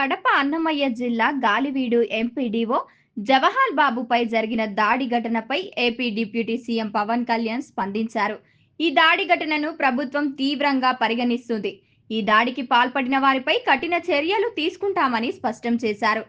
కడప అన్నమయ్య జిల్లా గాలివీడు ఎంపీడీఓ జవహర్ బాబుపై జరిగిన దాడి ఘటనపై AP deputy CM Pawan Kalyan స్పందించారు. ఈ దాడి ఘటనను ప్రభుత్వం తీవ్రంగా పరిగణిస్తుంది. ఈ దాడికి పాల్పడిన వారిపై కఠిన చర్యలు తీసుకుంటామని స్పష్టం చేశారు.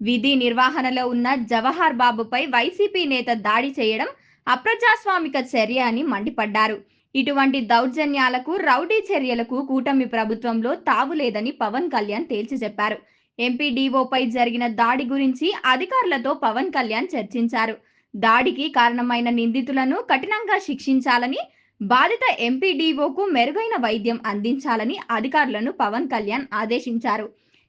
విధి నిర్వహణలో ఉన్న జవహర్ బాబుపై వైసీపీ నేత దాడి చేయడం అప్రజాస్వామిక చర్య అని మండిపడ్డారు. ఇటువంటి దౌర్జన్యాలకు రౌడీ చర్యలకు కూటమి ప్రభుత్వంలో తావులేదని పవన్ కళ్యాణ్ తేల్చి చెప్పారు ఎంపీడీఓపై జరిగిన దాడి గురించి అధికారులతో పవన్ కళ్యాణ్ చర్చించారు. దాడికి కారణమైన నిందితులను కఠినంగా శిక్షించాలని బాధిత ఎంపీడీఓకు మెరుగైన వైద్యం అందించాలని అధికారులను పవన్ కళ్యాణ్ ఆదేశించారు.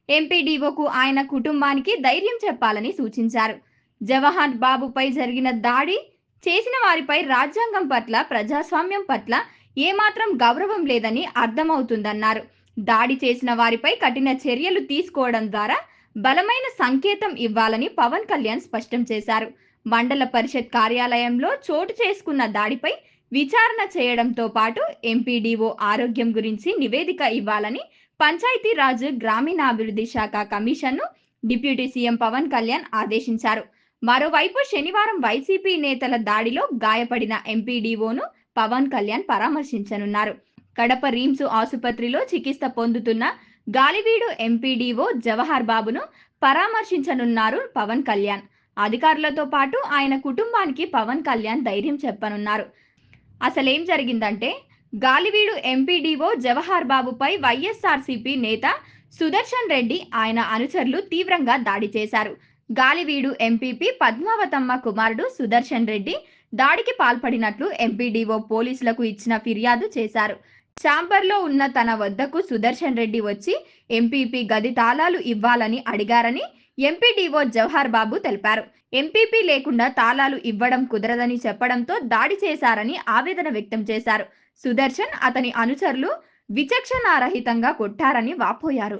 ఎంపీడీఓకు ఆయన కుటుంబానికి ధైర్యం చెప్పాలని సూచించారు. జవహర్ బాబుపై జరిగిన దాడి చేసిన వారిపై రాజ్యాంగం పట్ల ప్రజాస్వామ్యం పట్ల ఏమాత్రం గౌరవం లేదని అర్థమవుతుందన్నారు. దాడి చేసిన వారిపై కఠిన చర్యలు తీసుకోవడం ద్వారా బలమైన సంకేతం ఇవ్వాలని పవన్ కళ్యాణ్ స్పష్టం చేశారు. మండల పరిషత్ కార్యాలయంలో చోటు చేసుకున్న దాడిపై విచారణ చేయడంతో పాటు ఎంపీడీఓ ఆరోగ్యం గురించి నివేదిక ఇవ్వాలని పంచాయతీరాజ్ గ్రామీణాభివృద్ధి శాఖ కమిషన్ను డిప్యూటీ సీఎం పవన్ కళ్యాణ్ ఆదేశించారు. మరోవైపు శనివారం వైసీపీ నేతల దాడిలో గాయపడిన ఎంపీడీఓను పవన్ కళ్యాణ్ పరామర్శించనున్నారు. కడప రీమ్స్ ఆసుపత్రిలో చికిత్స పొందుతున్న గాలివీడు ఎంపీడీఓ జవహర్ బాబును పరామర్శించనున్నారు పవన్ కళ్యాణ్. అధికారులతో పాటు ఆయన కుటుంబానికి పవన్ కళ్యాణ్ ధైర్యం చెప్పనున్నారు. అసలేం జరిగిందంటే గాలివీడు ఎంపీడీఓ జవహర్ బాబుపై వైఎస్ఆర్సీపీ నేత సుదర్శన్ రెడ్డి ఆయన అనుచరులు తీవ్రంగా దాడి చేశారు. గాలివీడు ఎంపీపీ పద్మావతమ్మ కుమారుడు సుదర్శన్ రెడ్డి దాడికి పాల్పడినట్లు ఎంపీడీఓ పోలీసులకు ఇచ్చిన ఫిర్యాదు చేశారు. ఛాంబర్లో ఉన్న తన వద్దకు సుదర్శన్ రెడ్డి వచ్చి ఎంపీపీ గది తాళాలు ఇవ్వాలని అడిగారని ఎంపీడీఓ జవహర్ బాబు తెలిపారు. ఎంపీపీ లేకుండా తాళాలు ఇవ్వడం కుదరదని చెప్పడంతో దాడి చేశారని ఆవేదన వ్యక్తం చేశారు. సుదర్శన్ అతని అనుచరులు విచక్షణారహితంగా కొట్టారని వాపోయారు.